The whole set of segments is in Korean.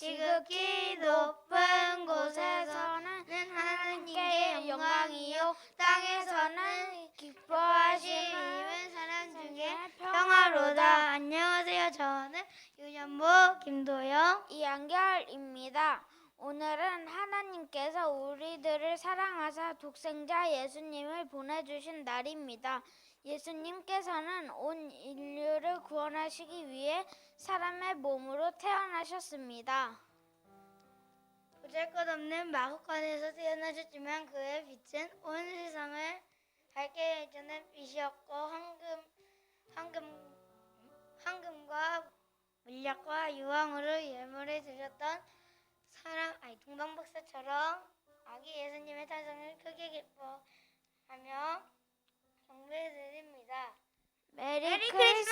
지극히 높은 곳에서는 하나님께 영광이요 땅에서는 기뻐하시는 사람 중에 평화로다. 안녕하세요. 저는 유전부 김도영 이한결입니다. 오늘은 하나님께서 우리들을 사랑하사 독생자 예수님을 보내주신 날입니다. 예수님께서는 온 인류를 구원하시기 위해 사람의 몸으로 태어나셨습니다. 보잘것없는 마구간에서 태어나셨지만 그의 빛은 온 세상을 밝게 해주는 빛이었고 황금 황금 황금과 물약과 유황으로 예물을 드렸던 사람 아니 동방 박사처럼 아기 예수님의 탄생을 크게 기뻐하며 경배해 드립니다. 메리, 메리 크리스마스!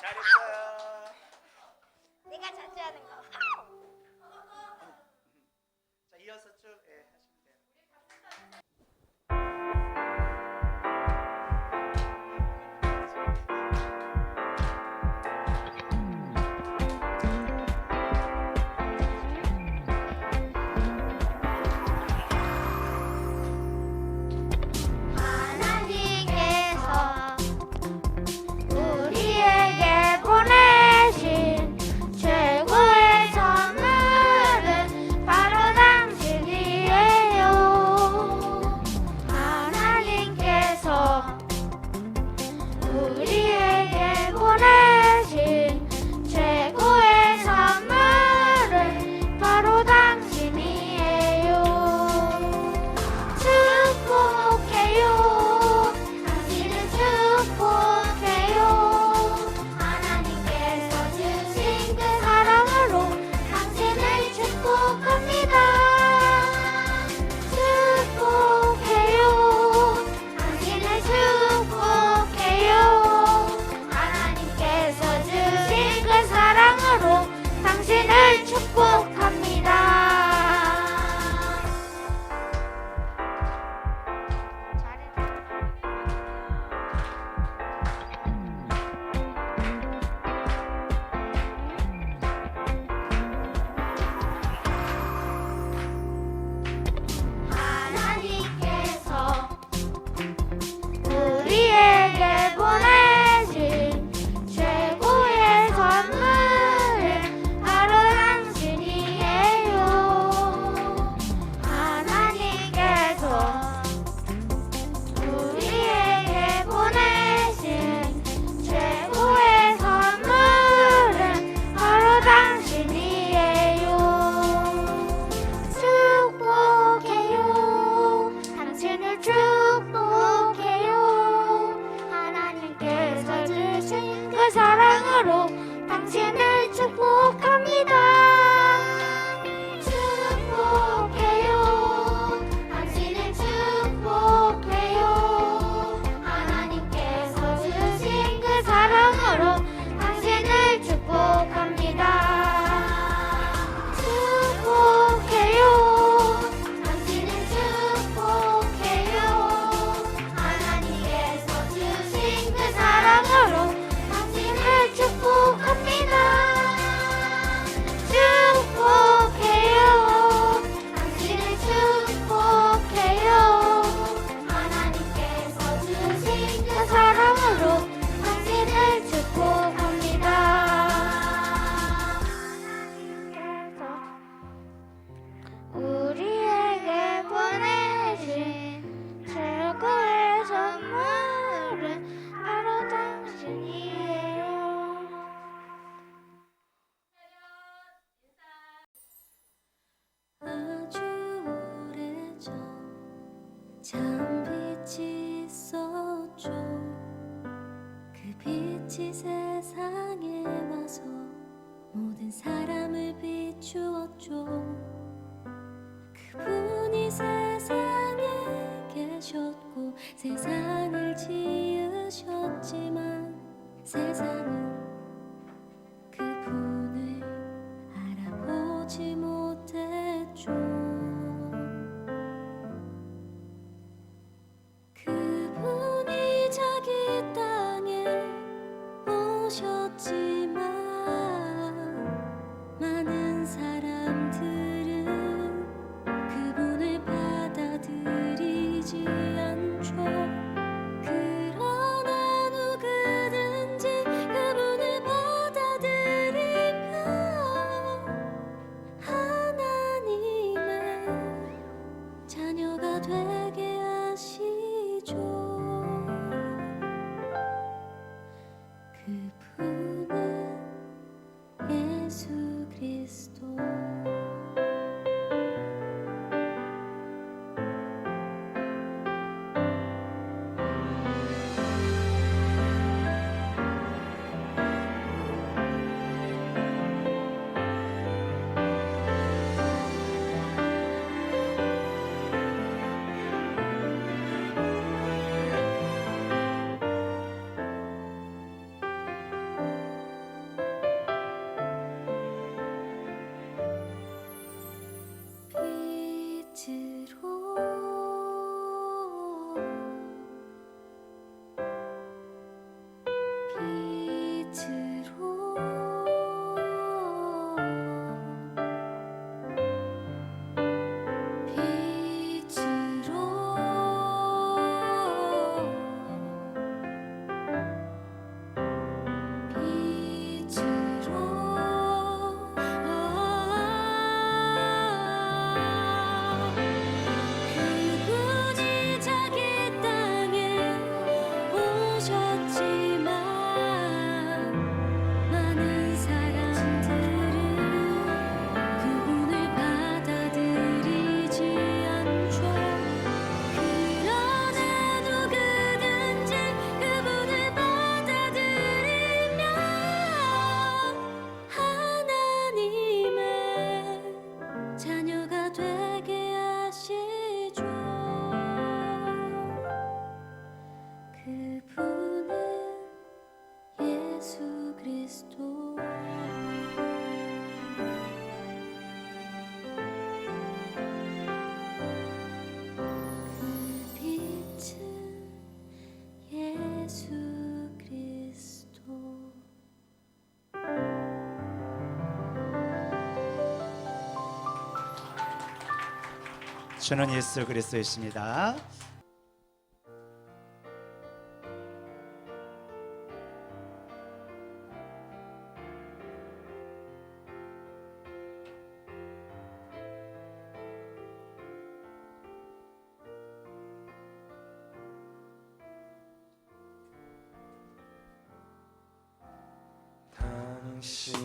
잘했어요. 내가 자주 하는 거. 자 이어서 쭉 예, 하시면 사랑으로 당신을 축복합니다. 将 주는 예수 그리스도이십니다. 당신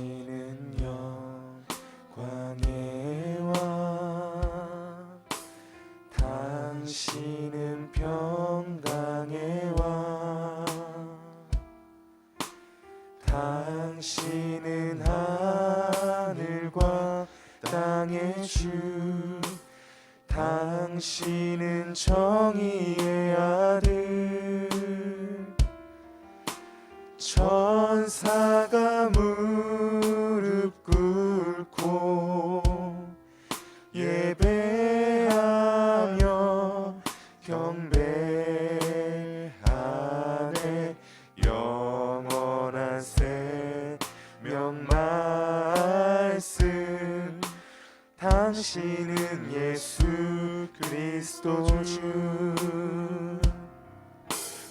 땅의 주 당신은 정의의 아들. 천사가 무릎 꿇고 예배하며 경배 당신은 예수 그리스도 주.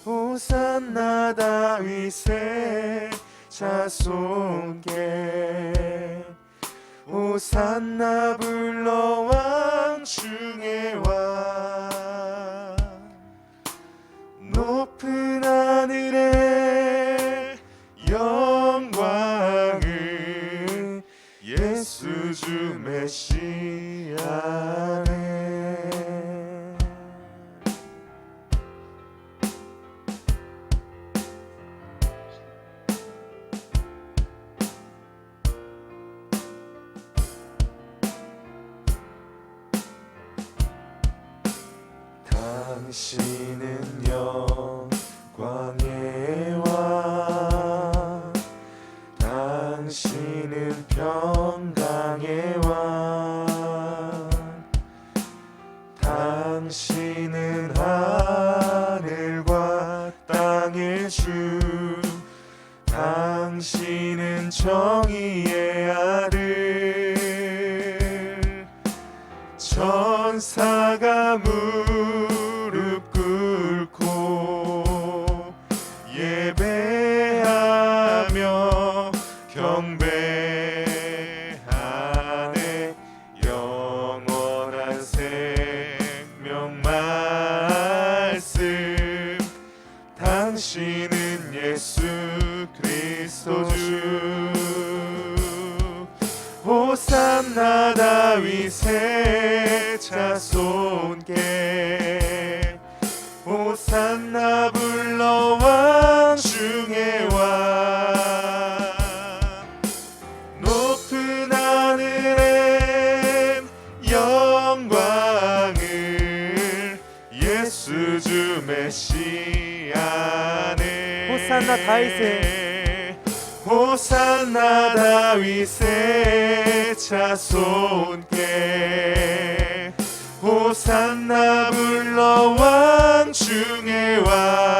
호산나 다윗의 자손께. 호산나 불러 왕중 당신은 영광의 왕 당신은 평강의 왕 당신은 하늘과 땅의 주 당신은 정의의 아들. 천사가 무 예수 그리스도 주. 호산나 다윗의 자손께. 호산나 불러 왕 중에 왕 높은 하늘엔 영광을 예수 주 메시아네 호산나 다윗의 호산나 다윗의 자손께 호산나 불러 왕 중에 왕